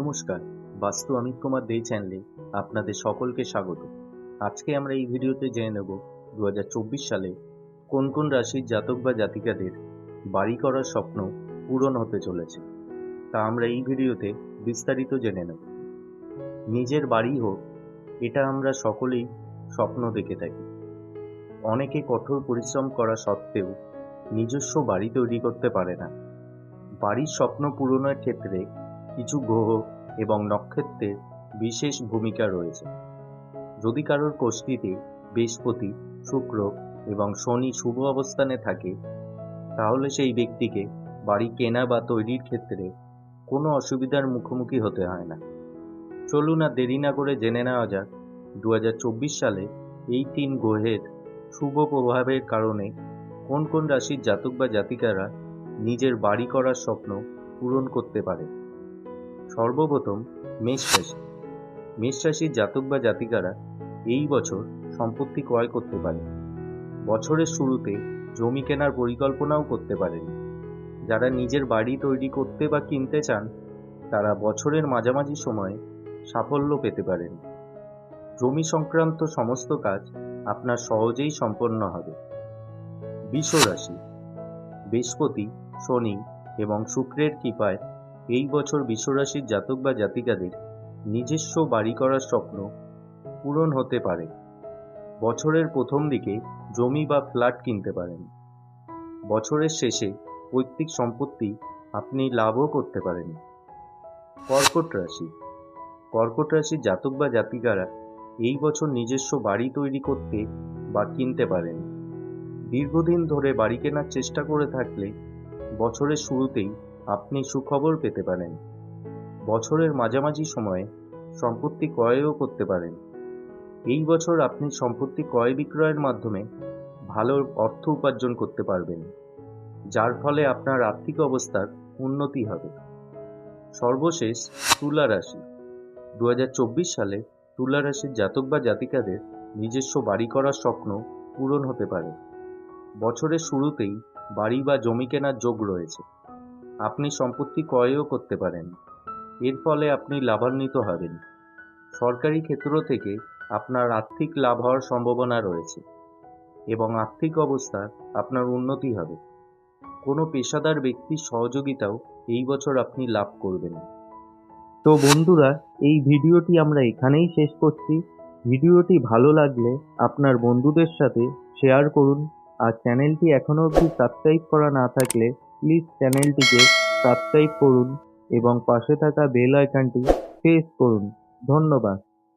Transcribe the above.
নমস্কার, বাস্তু অমিত কুমার দে চ্যানেলে আপনাদের সকলকে স্বাগত। আজকে আমরা এই ভিডিওতে জেনে নেব দু হাজার চব্বিশ সালে কোন কোন রাশির জাতক বা জাতিকাদের বাড়ি করার স্বপ্ন পূরণ হতে চলেছে, তা আমরা এই ভিডিওতে বিস্তারিত জেনে নেব। নিজের বাড়ি হোক, এটা আমরা সকলেই স্বপ্ন দেখে থাকি। অনেকে কঠোর পরিশ্রম করা সত্ত্বেও নিজস্ব বাড়ি তৈরি করতে পারে না। বাড়ির স্বপ্ন পূরণের ক্ষেত্রে কিছু গ্রহ এবং নক্ষত্রের বিশেষ ভূমিকা রয়েছে। যদি কারোর কোষ্ঠীতে বৃহস্পতি, শুক্র এবং শনি শুভ অবস্থানে থাকে, তাহলে সেই ব্যক্তিকে বাড়ি কেনা বা তৈরির ক্ষেত্রে কোনো অসুবিধার মুখোমুখি হতে হয় না। চলুন আর দেরি না করে জেনে নেওয়া যাক দু হাজার চব্বিশ সালে এই তিন গ্রহের শুভ প্রভাবের কারণে কোন কোন রাশির জাতক বা জাতিকারা নিজের বাড়ি করার স্বপ্ন পূরণ করতে পারে। সর্বপ্রথম মেষ রাশি। মেষ রাশির জাতক বা জাতিকারা এই বছর সম্পত্তি ক্রয় করতে পারে বছরের শুরুতে জমি কেনার পরিকল্পনাও করতে পারেন। যারা নিজের বাড়ি তৈরি করতে বা কিনতে চান, তারা বছরের মাঝামাঝি সময়ে সাফল্য পেতে পারেন। জমি সংক্রান্ত সমস্ত কাজ আপনার সহজেই সম্পন্ন হবে। বিশ্বরাশি বৃহস্পতি, শনি এবং শুক্রের কৃপায় এই বছর বিশ্বরাশির জাতক বা জাতিকাদের নিজস্ব বাড়ি করার স্বপ্ন পূরণ হতে পারে। বছরের প্রথম দিকে জমি বা ফ্ল্যাট কিনতে পারেন। বছরের শেষে পৈতৃক সম্পত্তি আপনি লাভও করতে পারেন। কর্কট রাশি। কর্কট রাশির জাতক বা জাতিকারা এই বছর নিজস্ব বাড়ি তৈরি করতে বা কিনতে পারেন। দীর্ঘদিন ধরে বাড়ি কেনার চেষ্টা করে থাকলে বছরের শুরুতেই আপনি সুখবর পেতে পারেন। বছরের মাঝামাঝি সময়ে সম্পত্তি ক্রয়ও করতে পারেন। এই বছর আপনি সম্পত্তি ক্রয় বিক্রয়ের মাধ্যমে ভালো অর্থ উপার্জন করতে পারবেন, যার ফলে আপনার আর্থিক অবস্থার উন্নতি হবে। সর্বশেষ তুলা রাশি। দু হাজার চব্বিশ সালে তুলা রাশির জাতক বা জাতিকাদের নিজস্ব বাড়ি করার স্বপ্ন পূরণ হতে পারে। বছরের শুরুতেই বাড়ি বা জমি কেনার যোগ রয়েছে। আপনি সম্পত্তি ক্রয়ও করতে পারেন। এর ফলে আপনি লাভান্বিত হবেন। সরকারি ক্ষেত্র থেকে আপনার আর্থিক লাভ হওয়ার সম্ভাবনা রয়েছে এবং আর্থিক অবস্থা আপনার উন্নতি হবে। কোনো পেশাদার ব্যক্তির সহযোগিতাও এই বছর আপনি লাভ করবেন। তো বন্ধুরা, এই ভিডিওটি আমরা এখানেই শেষ করছি। ভিডিওটি ভালো লাগলে আপনার বন্ধুদের সাথে শেয়ার করুন। আর চ্যানেলটি এখনও অবধি সাবস্ক্রাইব করা না থাকলে প্লিজ চ্যানেলটিকে সাবস্ক্রাইব করুন এবং পাশে থাকা বেল আইকনটি প্রেস করুন। ধন্যবাদ।